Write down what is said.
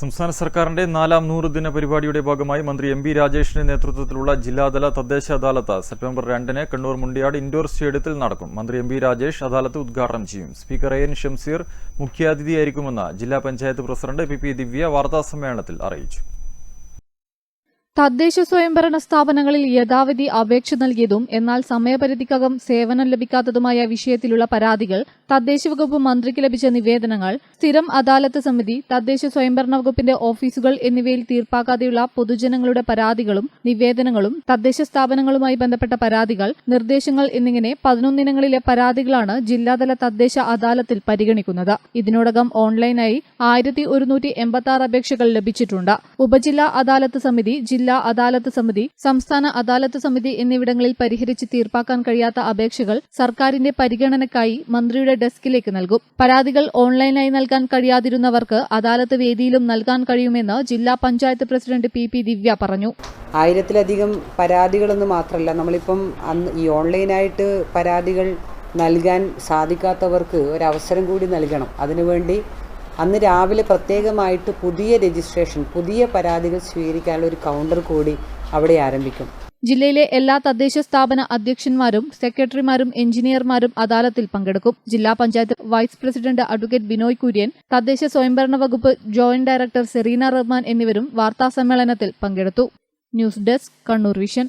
സംസ്ഥാന സർക്കാരിന്റെ നാലാം നൂറ് ദിന പരിപാടിയുടെ ഭാഗമായി മന്ത്രി എം ബി രാജേഷിന്റെ നേതൃത്വത്തിലുള്ള ജില്ലാതല തദ്ദേശ അദാലത്ത് സെപ്റ്റംബർ രണ്ടിന് കണ്ണൂർ മുണ്ടിയാട് ഇൻഡോർ സ്റ്റേഡിയത്തിൽ നടക്കും. മന്ത്രി എം ബി രാജേഷ് അദാലത്ത് ഉദ്ഘാടനം ചെയ്യും. സ്പീക്കർ എ എൻ ഷംസീർ മുഖ്യാതിഥിയായിരിക്കുമെന്ന് ജില്ലാ panchayat president P P Divya വാർത്താസമ്മേളനത്തിൽ അറിയിച്ചു. തദ്ദേശ സ്വയംഭരണ സ്ഥാപനങ്ങളിൽ യഥാവിധി അപേക്ഷ നൽകിയതും എന്നാൽ സമയപരിധിക്കകം സേവനം ലഭിക്കാത്തതുമായ വിഷയത്തിലുള്ള പരാതികൾ തദ്ദേശ വകുപ്പ് മന്ത്രിക്ക് ലഭിച്ച നിവേദനങ്ങൾ സ്ഥിരം അദാലത്ത് സമിതി തദ്ദേശ സ്വയംഭരണ വകുപ്പിന്റെ ഓഫീസുകൾ എന്നിവയിൽ തീർപ്പാക്കാതെയുള്ള പൊതുജനങ്ങളുടെ പരാതികളും നിവേദനങ്ങളും തദ്ദേശ സ്ഥാപനങ്ങളുമായി ബന്ധപ്പെട്ട പരാതികൾ നിർദ്ദേശങ്ങൾ എന്നിങ്ങനെ പതിനൊന്നിനങ്ങളിലെ പരാതികളാണ് ജില്ലാതല തദ്ദേശ അദാലത്തിൽ പരിഗണിക്കുന്നത്. ഇതിനോടകം ഓൺലൈനായി ആയിരത്തി ഒരുന്നൂറ്റി എൺപത്തി ആറ് അപേക്ഷകൾ ലഭിച്ചിട്ടുണ്ട്. ഉപജില്ലാ അദാലത്ത് സമിതി ജില്ലാ അദാലത്ത് സമിതി സംസ്ഥാന അദാലത്ത് സമിതി എന്നിവിടങ്ങളിൽ പരിഹരിച്ച് തീർപ്പാക്കാൻ കഴിയാത്ത അപേക്ഷകൾ സർക്കാരിന്റെ പരിഗണനയ്ക്കായി മന്ത്രിയുടെ ഡെസ്കിലേക്ക് നൽകും. പരാതികൾ ഓൺലൈനായി നൽകാൻ കഴിയാതിരുന്നവർക്ക് അദാലത്ത് വേദിയിലും നൽകാൻ കഴിയുമെന്ന് ജില്ലാ panchayat president P P Divya പറഞ്ഞു. ആയിരത്തിലധികം പരാതികളെന്ന് മാത്രമല്ല നമ്മളിപ്പം അന്ന് ഈ ഓൺലൈനായിട്ട് പരാതികൾ നൽകാൻ സാധിക്കാത്തവർക്ക് ഒരവസരം കൂടി നൽകണം. അതിനുവേണ്ടി അന്ന് രാവിലെ പ്രത്യേകമായിട്ട് പുതിയ രജിസ്ട്രേഷൻ പുതിയ പരാതികൾ സ്വീകരിക്കാനുള്ള ഒരു കൗണ്ടർ കൂടി അവിടെ ആരംഭിക്കും. ജില്ലയിലെ എല്ലാ തദ്ദേശ സ്ഥാപന അധ്യക്ഷന്മാരും സെക്രട്ടറിമാരും എഞ്ചിനീയർമാരും അദാലത്തിൽ പങ്കെടുക്കും. ജില്ലാ panchayat vice president advocate Binoy Kurian തദ്ദേശ സ്വയംഭരണ വകുപ്പ് ജോയിന്റ് ഡയറക്ടർ സെറീന റഹ്മാൻ എന്നിവരും വാർത്താ സമ്മേളനത്തിൽ പങ്കെടുത്തു. News desk Kannur vision.